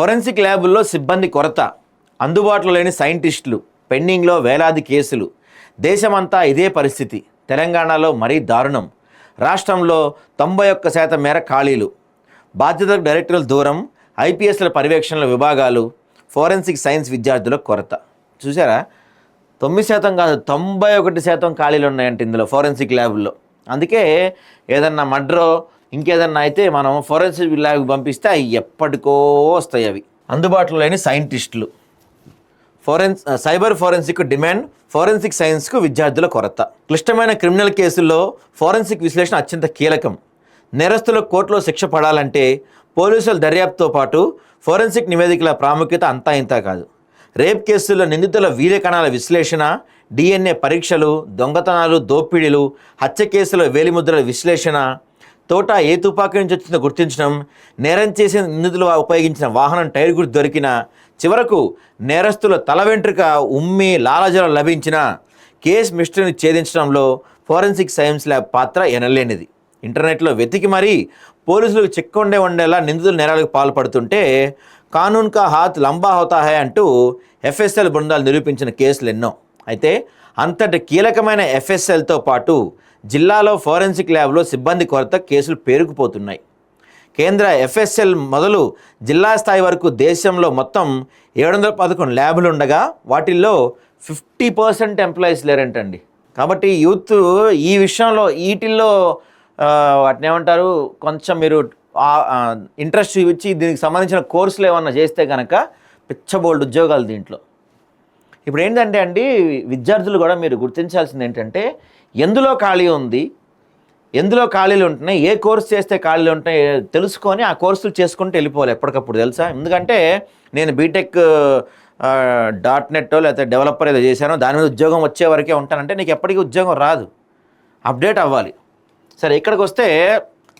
Forensic ల్యాబుల్లో సిబ్బంది కొరత అందుబాటులో లేని సైంటిస్టులు పెండింగ్లో వేలాది కేసులు. దేశమంతా ఇదే పరిస్థితి. తెలంగాణలో మరీ దారుణం. రాష్ట్రంలో తొంభై ఒక్క శాతం మేర ఖాళీలు. బాధ్యత డైరెక్టర్ల దూరం ఐపీఎస్ల పర్యవేక్షణల విభాగాలు ఫోరెన్సిక్ సైన్స్ విద్యార్థుల కొరత. చూసారా తొమ్మిది శాతం కాదు తొంభై ఒకటి శాతం ఖాళీలు ఉన్నాయంటే ఇందులో ఫోరెన్సిక్ ల్యాబ్లో అందుకే ఏదన్నా మడ్రో ఇంకేదన్నా అయితే మనం ఫోరెన్సిక్ ల్యాబ్కి పంపిస్తే అవి ఎప్పటికో వస్తాయి అవి. అందుబాటులో లేని సైంటిస్టులు. ఫోరెన్స్ సైబర్ ఫోరెన్సిక్ డిమాండ్ ఫోరెన్సిక్ సైన్స్కు విద్యార్థుల కొరత. క్లిష్టమైన క్రిమినల్ కేసుల్లో ఫోరెన్సిక్ విశ్లేషణ అత్యంత కీలకం. నేరస్తుల కోర్టులో శిక్ష పడాలంటే పోలీసుల దర్యాప్తుతో పాటు ఫోరెన్సిక్ నివేదికల ప్రాముఖ్యత అంతా ఇంతా కాదు. రేప్ కేసుల్లో నిందితుల వీర్యకణాల విశ్లేషణ డిఎన్ఏ పరీక్షలు దొంగతనాలు దోపిడీలు హత్య కేసుల వేలిముద్రల విశ్లేషణ తోట ఏ తుపాకీ నుంచి వచ్చిందో గుర్తించడం నేరం చేసిన నిందితులు ఉపయోగించిన వాహనం టైర్ గుర్తు దొరికిన చివరకు నేరస్తుల తల వెంట్రుక ఉమ్మి లాలజలం లభించిన కేసు మిస్టరీని ఛేదించడంలో ఫోరెన్సిక్ సైన్స్ ల్యాబ్ పాత్ర ఎనలేనిది. ఇంటర్నెట్లో వెతికి మరీ పోలీసులకు చిక్కుండే ఉండేలా నిందితులు నేరాలకు పాల్పడుతుంటే కానూన్ కా హాత్ లంబా హోతా హై అంటూ ఎఫ్ఎస్ఎల్ బృందాలు నిరూపించిన కేసులు ఎన్నో. అయితే అంతటి కీలకమైన ఎఫ్ఎస్ఎల్తో పాటు జిల్లాలో ఫోరెన్సిక్ ల్యాబ్లో సిబ్బంది కొరత కేసులు పేరుకుపోతున్నాయి. కేంద్ర ఎఫ్ఎస్ఎల్ మొదలు జిల్లా స్థాయి వరకు దేశంలో మొత్తం ఏడు వందల పదకొండు ల్యాబులు ఉండగా వాటిల్లో ఫిఫ్టీ పర్సెంట్ ఎంప్లాయీస్ లేరంటండి. కాబట్టి యూత్ ఈ విషయంలో వీటిల్లో వాటిని ఏమంటారు కొంచెం మీరు ఇంట్రెస్ట్ ఇచ్చి దీనికి సంబంధించిన కోర్సులు ఏమన్నా చేస్తే కనుక పిచ్చబోల్డ్ ఉద్యోగాలు దీంట్లో. ఇప్పుడు ఏంటంటే అండి విద్యార్థులు కూడా మీరు గుర్తించాల్సింది ఏంటంటే ఎందులో ఖాళీ ఉంది ఎందులో ఖాళీలు ఉంటున్నాయి ఏ కోర్స్ చేస్తే ఖాళీలు ఉంటాయి తెలుసుకొని ఆ కోర్సులు చేసుకుంటూ వెళ్ళిపోవాలి ఎప్పటికప్పుడు తెలుసా? ఎందుకంటే నేను బీటెక్ డాట్ నెట్ లేకపోతే డెవలపర్ ఏదో చేశానో దాని మీద ఉద్యోగం వచ్చే వరకే ఉంటానంటే నీకు ఎప్పటికీ ఉద్యోగం రాదు. అప్డేట్ అవ్వాలి. సరే ఇక్కడికి వస్తే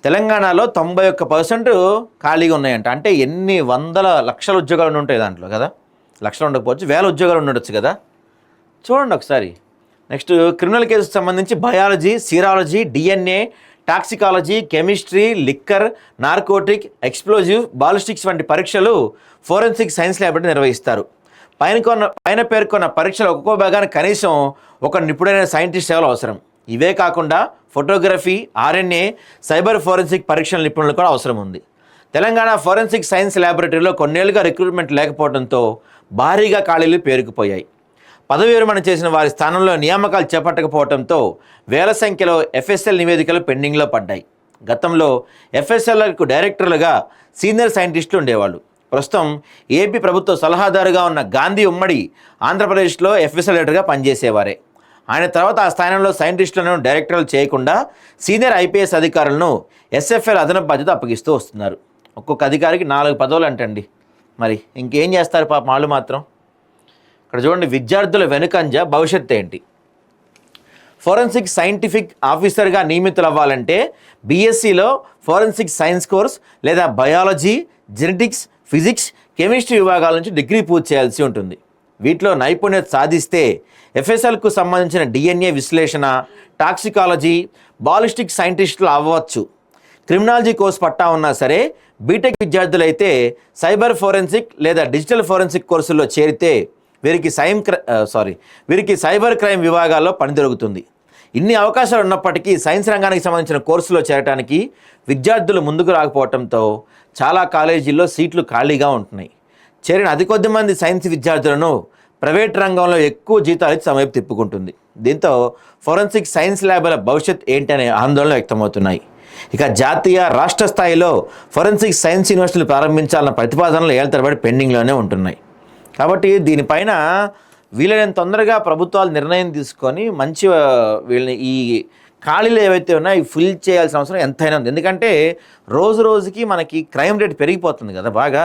తెలంగాణలో తొంభై ఒక్క పర్సెంట్ ఖాళీగా ఉన్నాయంట. అంటే ఎన్ని వందల లక్షల ఉద్యోగాలు ఉంటాయి దాంట్లో కదా? లక్షలు ఉండకపోవచ్చు వేల ఉద్యోగాలు ఉండొచ్చు కదా? చూడండి ఒకసారి. నెక్స్ట్ క్రిమినల్ కేసుకు సంబంధించి biology serology DNA toxicology chemistry liquor narcotic explosive ballistics వంటి పరీక్షలు ఫోరెన్సిక్ సైన్స్ ల్యాబొరేటరీ నిర్వహిస్తారు. పైన కొన్న పైన పేర్కొన్న పరీక్షలు ఒక్కో భాగానికి కనీసం ఒక నిపుణుడైన సైంటిస్ట్ సేవలు అవసరం. ఇవే కాకుండా ఫోటోగ్రఫీ ఆర్ఎన్ఏ సైబర్ ఫోరెన్సిక్ పరీక్షల నిపుణులు కూడా అవసరం ఉంది. తెలంగాణ ఫోరెన్సిక్ సైన్స్ ల్యాబొరేటరీలో కొన్నేళ్ళుగా రిక్రూట్మెంట్ లేకపోవడంతో భారీగా ఖాళీలు పేరుకుపోయాయి. పదవి విరమణ చేసిన వారి స్థానంలో నియామకాలు చేపట్టకపోవడంతో వేల సంఖ్యలో ఎఫ్ఎస్ఎల్ నివేదికలు పెండింగ్లో పడ్డాయి. గతంలో ఎఫ్ఎస్ఎల్కు డైరెక్టర్లుగా సీనియర్ సైంటిస్టులు ఉండేవాళ్ళు. ప్రస్తుతం ఏపీ ప్రభుత్వ సలహాదారుగా ఉన్న గాంధీ ఉమ్మడి ఆంధ్రప్రదేశ్లో ఎఫ్ఎస్ఎల్ డైరెక్టర్గా పనిచేసేవారే. ఆయన తర్వాత ఆ స్థానంలో సైంటిస్టులను డైరెక్టర్లు చేయకుండా సీనియర్ ఐపీఎస్ అధికారులను ఎస్ఎఫ్ఎల్ అదనపు బాధ్యత అప్పగిస్తూ వస్తున్నారు. ఒక్కొక్క అధికారికి నాలుగు పదవులు అంటండి. మరి ఇంకేం చేస్తారు పాప వాళ్ళు మాత్రం? ఇక్కడ చూడండి విద్యార్థుల వెనుకంజ భవిష్యత్తు ఏంటి? ఫోరెన్సిక్ సైంటిఫిక్ ఆఫీసర్గా నియమితులు అవ్వాలంటే బీఎస్సీలో ఫోరెన్సిక్ సైన్స్ కోర్స్ లేదా బయాలజీ జెనెటిక్స్ ఫిజిక్స్ కెమిస్ట్రీ విభాగాల నుంచి డిగ్రీ పూర్తి చేయాల్సి ఉంటుంది. వీటిలో నైపుణ్యత సాధిస్తే ఎఫ్ఎస్ఎల్కు సంబంధించిన డిఎన్ఏ విశ్లేషణ టాక్సికాలజీ బాలిస్టిక్ సైంటిస్టులు అవ్వచ్చు. క్రిమినాలజీ కోర్స్ పట్టా ఉన్నా సరే బీటెక్ విద్యార్థులైతే సైబర్ ఫోరెన్సిక్ లేదా డిజిటల్ ఫోరెన్సిక్ కోర్సుల్లో చేరితే వీరికి సైమ్ సారీ వీరికి సైబర్ క్రైమ్ విభాగాల్లో పని దొరుకుతుంది. ఇన్ని అవకాశాలు ఉన్నప్పటికీ సైన్స్ రంగానికి సంబంధించిన కోర్సులో చేరడానికి విద్యార్థులు ముందుకు రాకపోవడంతో చాలా కాలేజీల్లో సీట్లు ఖాళీగా ఉంటున్నాయి. చేరిన అతి కొద్ది మంది సైన్స్ విద్యార్థులను ప్రైవేట్ రంగంలో ఎక్కువ జీతాలు ఇచ్చి తిప్పుకుంటుంది. దీంతో ఫోరెన్సిక్ సైన్స్ ల్యాబ్ల భవిష్యత్ ఏంటనే ఆందోళన వ్యక్తమవుతున్నాయి. ఇక జాతీయ రాష్ట్ర స్థాయిలో ఫోరెన్సిక్ సైన్స్ యూనివర్సిటీలు ప్రారంభించాలన్న ప్రతిపాదనలు ఏళ్ళ తరబడి పెండింగ్లోనే ఉంటున్నాయి. కాబట్టి దీనిపైన వీలైనంత తొందరగా ప్రభుత్వాలు నిర్ణయం తీసుకొని మంచి వీళ్ళని ఈ ఖాళీలు ఏవైతే ఉన్నాయో ఫిల్ చేయాల్సిన అవసరం ఎంతైనా ఉంది. ఎందుకంటే రోజు రోజుకి మనకి క్రైమ్ రేట్ పెరిగిపోతుంది కదా బాగా.